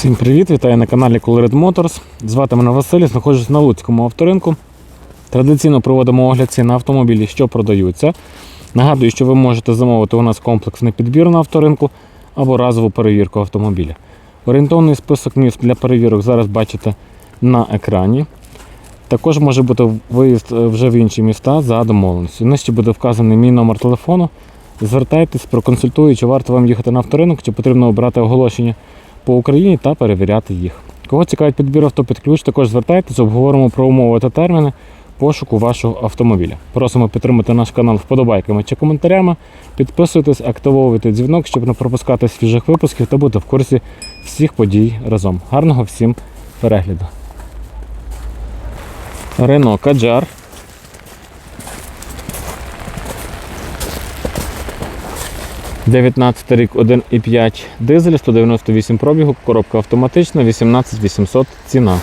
Всім привіт! Вітаю на каналі Colored Motors. Звати мене Василь, знаходжусь на Луцькому авторинку. Традиційно проводимо огляд цін на автомобілі, що продаються. Нагадую, що ви можете замовити у нас комплексний підбір на авторинку або разову перевірку автомобіля. Орієнтовний список міст для перевірок зараз бачите на екрані. Також може бути виїзд е, вже в інші міста за домовленістю. Нижче буде вказаний мій номер телефону. Звертайтесь, проконсультую, чи варто вам їхати на авторинок, чи потрібно обрати оголошення по Україні та перевіряти їх. Кого цікавить підбір авто ключ, також звертайтесь, обговоримо про умови та терміни пошуку вашого автомобіля. Просимо підтримати наш канал вподобайками чи коментарями. Підписуйтесь, активовуйте дзвінок, щоб не пропускати свіжих випусків та бути в курсі всіх подій разом. Гарного всім перегляду. Рено Каджар. – 19 рік 1,5 дизель, 198 пробігу, коробка автоматична, 18800 ціна.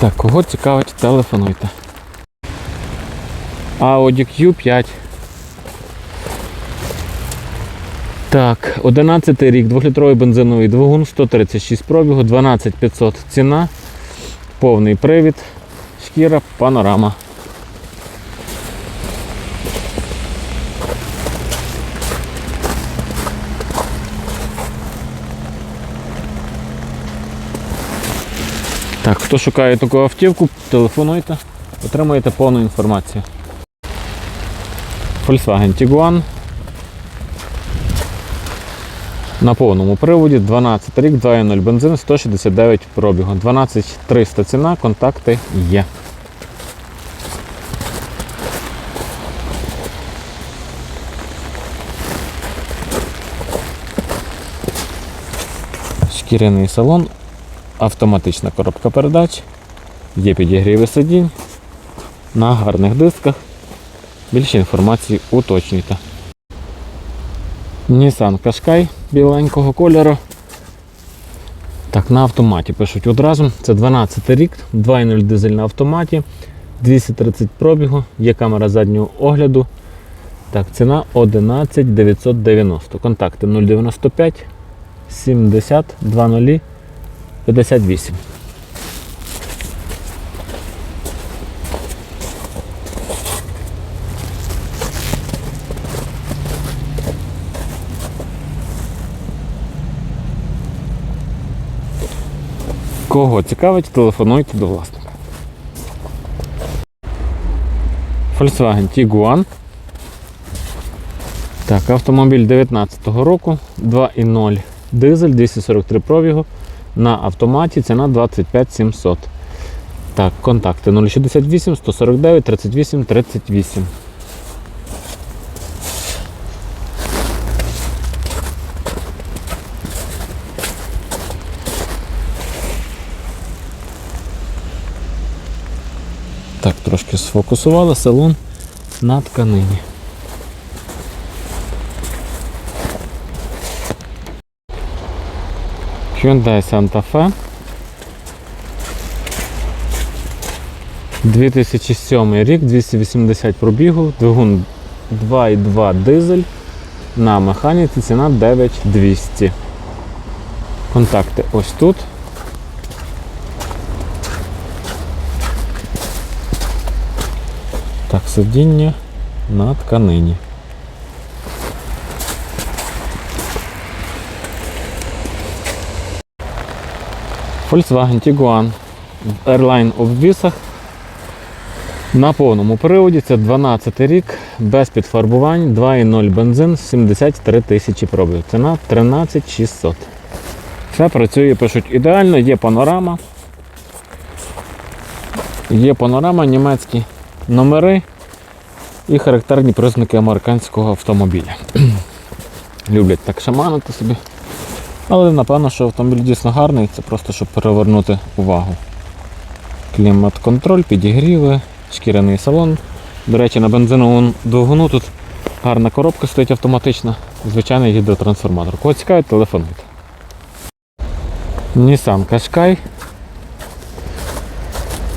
Так, кого цікавить, телефонуйте. Audi Q5. Так, 11 рік, 2-літровий бензиновий двигун, 136 пробігу, 12500 ціна, повний привід, шкіра, панорама. Так, хто шукає таку автівку, телефонуйте, отримаєте повну інформацію. Volkswagen Tiguan на повному приводі 12 рік, 2.0 бензин, 169 пробігу. 12300 ціна, контакти є. Шкіряний салон, автоматична коробка передач, є підігріви сидінь на гарних дисках. Більше інформації уточнюйте. Nissan Qashqai біленького кольору. Так, на автоматі пишуть одразу. Це 12 рік, 2.0 дизель на автоматі, 230 пробігу, є камера заднього огляду. Так, ціна 11 990. Контакти 095 70 00 58. Кого цікавить, телефонуйте до власника. Volkswagen Tiguan. Так, автомобіль 19-го року, 2.0 дизель, 243 пробігу. На автоматі ціна 25 700. Так, контакти 068 149 38 38. Так, трошки сфокусували салон на тканині. Hyundai Santa Fe. 2007 рік, 280 пробігу, двигун 2,2 дизель. На механіці ціна 9200. Контакти ось тут. Так, сидіння на тканині. Volkswagen Tiguan в Airline обвісах. На повному приводі це 12 рік, без підфарбувань, 2,0 бензин, 73 тисячі пробів. Ціна 13 600. Все працює, пишуть ідеально, є панорама. Є панорама, німецькі номери і характерні признаки американського автомобіля. Люблять так шаманити собі. Але напевно, що автомобіль дійсно гарний, це просто щоб перевернути увагу. Клімат-контроль, підігріви, шкіряний салон. До речі, на бензиновому двигуну тут гарна коробка стоїть автоматична, звичайний гідротрансформатор. Кого цікавить, телефонуйте. Nissan Qashqai.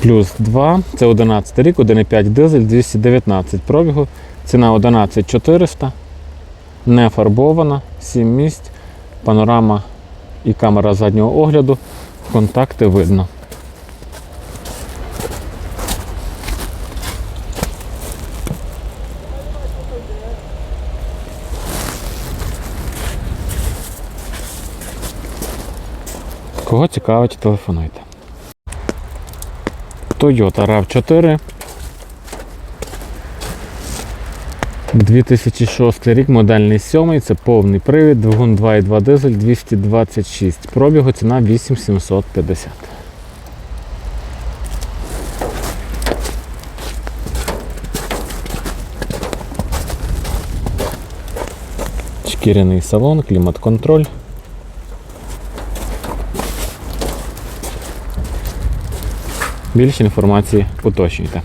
Плюс 2. Це 11 рік, 1,5 дизель, 219 пробігу. Ціна 11400. Не фарбована, 7 місць, панорама і камера заднього огляду. Контакти видно. Кого цікавить, телефонуйте. Toyota RAV4. 2006 рік, модельний 7, це повний привід, двигун 2,2 дизель, 226 пробігу, ціна 8750. Шкіряний салон, клімат-контроль. Більше інформації уточнюйте.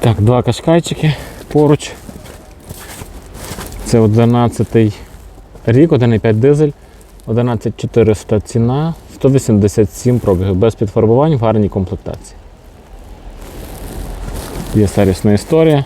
Так, два кашкайчики поруч. Це 11 рік, 1,5 дизель, 11400 ціна, 187 пробігів, без підфарбувань в гарній комплектації. Є сервісна історія.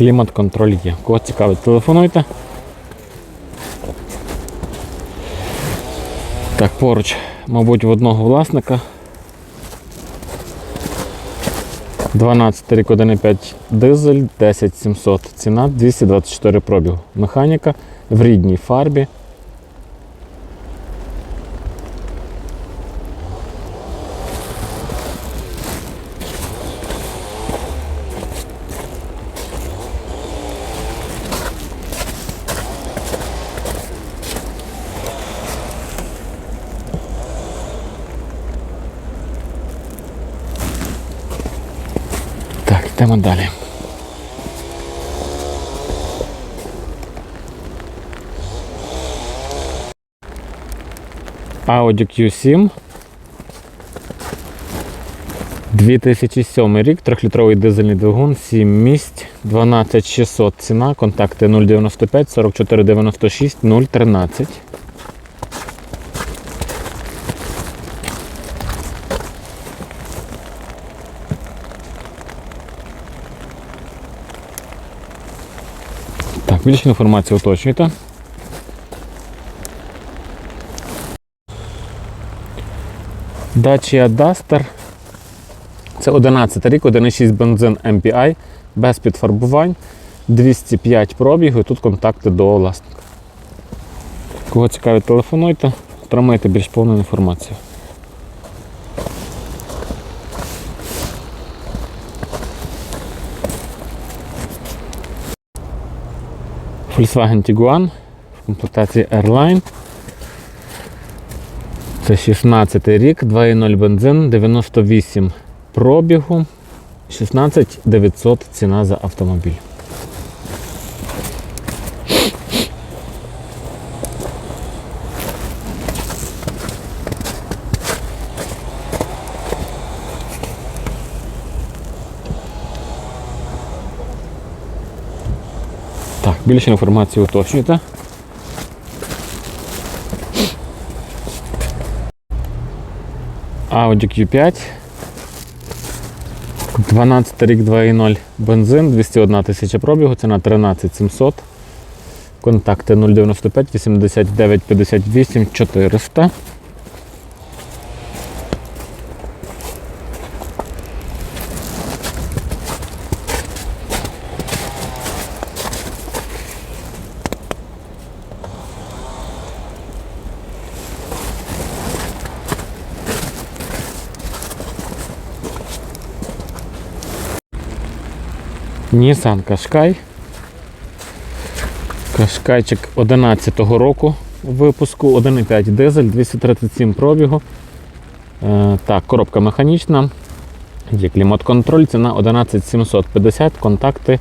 Клімат-контроль є. Кого цікавить, телефонуйте. Так, поруч, мабуть, в одного власника. 12 рік 1,5 дизель, 10700 ціна, 224 пробігу. Механіка в рідній фарбі. Так, йдемо далі. Audi Q7. 2007 рік, 3-літровий дизельний двигун, 7 місць, 12600 ціна, контакти 095 44 96 013. Так, більше інформації уточнюйте. Dacia Duster. Це 11 рік, 1,6 бензин MPI, без підфарбувань, 205 пробігу, і тут контакти до власника. Кого цікавить, телефонуйте, отримаєте більш повну інформацію. Volkswagen Tiguan в комплектації Airline. Це 16 рік, 2,0 бензин, 98 пробігу, 16 900 ціна за автомобіль. Більше інформації уточнюйте. Audi Q5. 12 рік 2.0 бензин, 201 тисяча пробігу, ціна 13 700. Контакти 095 89 58 400. Nissan Qashqai. Кашкайчик 11-го року випуску, 1,5 дизель, 237 пробігу. Е, так, коробка механічна. Є клімат-контроль, ціна 11750, контакти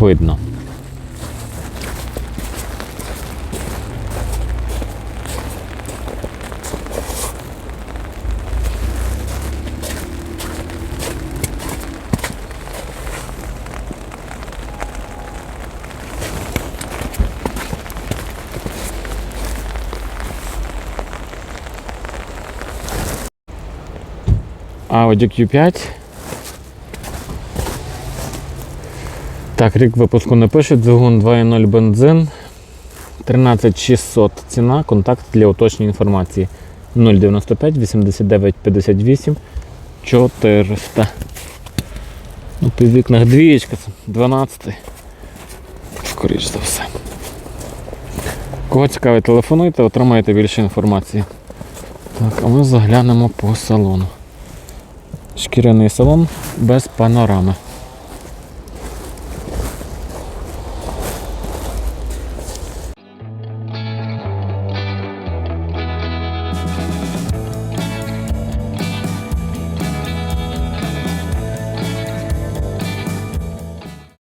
видно. Audi Q5. Так, рік випуску не пишуть, двигун 2.0 бензин. 13600 ціна, контакт для уточнення інформації 095 89 58 400. Ну, під вікнах двієчка, 12. Скоріш за все. Кого цікавить, телефонуйте, отримаєте більше інформації. Так, а ми заглянемо по салону. Шкіряний салон без панорами.